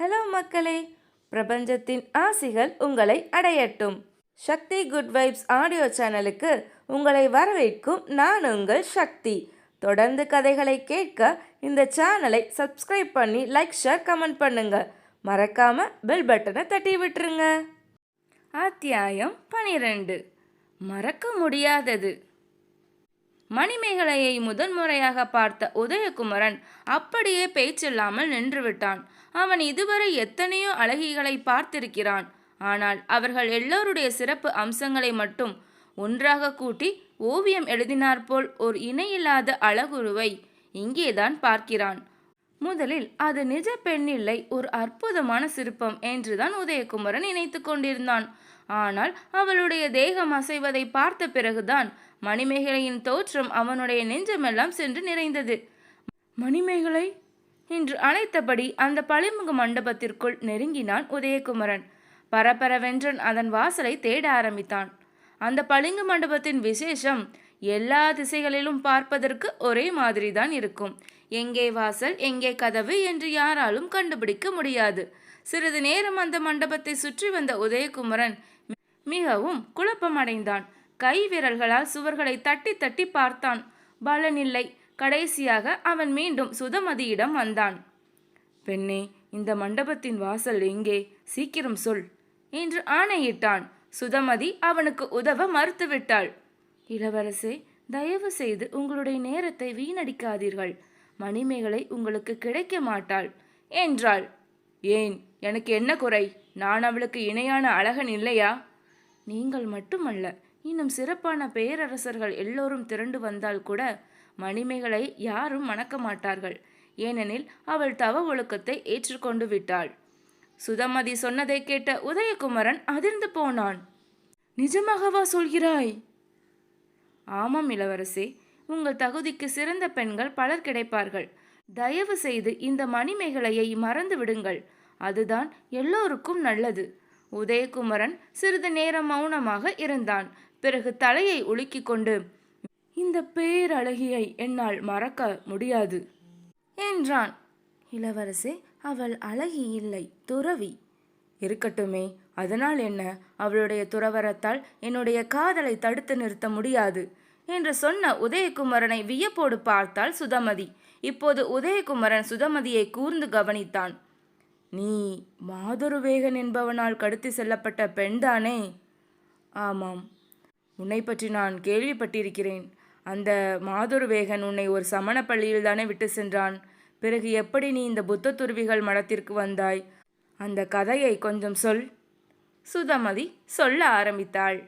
Hello மக்களே பிரபஞ்சத்தின் ஆசிகள் உங்களை அடையட்டும். சக்தி குட் வைப்ஸ் ஆடியோ சேனலுக்கு உங்களை வரவேற்கும் நான் உங்கள் சக்தி. தொடர்ந்து கதைகளை கேட்க இந்த சேனலை சப்ஸ்கிரைப் பண்ணி லைக் ஷேர் கமெண்ட் பண்ணுங்க. மறக்காம பெல் பட்டனை தட்டி விட்டுருங்க. அத்தியாயம் பனிரெண்டு. மறக்க முடியாதது. மணிமேகலையை முதன் முறையாக பார்த்த உதயகுமரன் அப்படியே பேச்சில்லாமல் நின்றுவிட்டான். அவன் இதுவரை எத்தனையோ அழகிகளை பார்த்திருக்கிறான். ஆனால் அவர்கள் எல்லோருடைய சிறப்பு அம்சங்களை மட்டும் ஒன்றாக கூட்டி ஓவியம் எழுதினாற்போல் ஒரு இணையில்லாத அழகுருவை இங்கேதான் பார்க்கிறான். முதலில் அது நிஜ பெண்ணில்லை ஒரு அற்புதமான சிற்பம் என்றுதான் உதயகுமரன் நினைத்து கொண்டிருந்தான். ஆனால் அவளுடைய தேகம் அசைவதை பார்த்த பிறகுதான் மணிமேகலையின் தோற்றம் அவனுடைய நெஞ்சமெல்லாம் சென்று நிறைந்தது. மணிமேகலை? என்று அழைத்தபடி அந்த பளிமுக மண்டபத்திற்குள் நெருங்கினான் உதயகுமரன். பரபரவென்றன் அதன் வாசலை தேட ஆரம்பித்தான். அந்த பளிங்கு மண்டபத்தின் விசேஷம் எல்லா திசைகளிலும் பார்ப்பதற்கு ஒரே மாதிரிதான் இருக்கும். எங்கே வாசல் எங்கே கதவு என்று யாராலும் கண்டுபிடிக்க முடியாது. சிறிது நேரம் அந்த மண்டபத்தை சுற்றி வந்த உதயகுமரன் மிகவும் குழப்பமடைந்தான். கை விரல்களால் சுவர்களை தட்டி தட்டி பார்த்தான். பலனில்லை கடைசியாக அவன் மீண்டும் சுதமதியிடம் வந்தான். பெண்ணே இந்த மண்டபத்தின் வாசல் எங்கே? சீக்கிரம் சொல் என்று ஆணையிட்டான். சுதமதி அவனுக்கு உதவ மறுத்துவிட்டாள். இளவரசே தயவு செய்து உங்களுடைய நேரத்தை வீணடிக்காதீர்கள். மணிமேகலை உங்களுக்கு கிடைக்க மாட்டாள். என்றாள். ஏன்? எனக்கு என்ன குறை? நான் அவளுக்கு இணையான அழகன் இல்லையா? நீங்கள் மட்டுமல்ல இன்னும் சிறப்பான பேரரசர்கள் எல்லோரும் திரண்டு வந்தால் கூட மணிமேகலை யாரும் மணக்க மாட்டார்கள். ஏனெனில் அவள் தவ ஒழுக்கத்தை ஏற்றுக்கொண்டு விட்டாள். சுதமதி சொன்னதை கேட்ட உதயகுமரன் அதிர்ந்து போனான். நிஜமாகவா சொல்கிறாய்? ஆமாம் இளவரசே உங்கள் தகுதிக்கு சிறந்த பெண்கள் பலர் கிடைப்பார்கள். தயவு செய்து இந்த மணிமேகலையை மறந்து விடுங்கள். அதுதான் எல்லோருக்கும் நல்லது. உதயகுமரன் சிறிது நேரம் மௌனமாக இருந்தான். பிறகு தலையை உலுக்கிக் கொண்டு இந்த பேரழகியை என்னால் மறக்க முடியாது என்றான். இளவரசே அவள் அழகி இல்லை துறவி. இருக்கட்டுமே அதனால் என்ன? அவளுடைய துறவரத்தால் என்னுடைய காதலை தடுத்து நிறுத்த முடியாது. என்று சொன்ன உதயகுமரனை வியப்போடு பார்த்தாள் சுதமதி. இப்போது உதயகுமரன் சுதமதியை கூர்ந்து கவனித்தான். நீ மாதுருவேகன் என்பவனால் கடத்தி செல்லப்பட்ட பெண்தானே? ஆமாம். உன்னை பற்றி நான் கேள்விப்பட்டிருக்கிறேன். அந்த மாதுருவேகன் உன்னை ஒரு சமண பள்ளியில் தானே விட்டு சென்றான். பிறகு எப்படி நீ இந்த புத்த துருவிகள் மடத்திற்கு வந்தாய்? அந்த கதையை கொஞ்சம் சொல். சுதமதி சொல்ல ஆரம்பித்தாள்.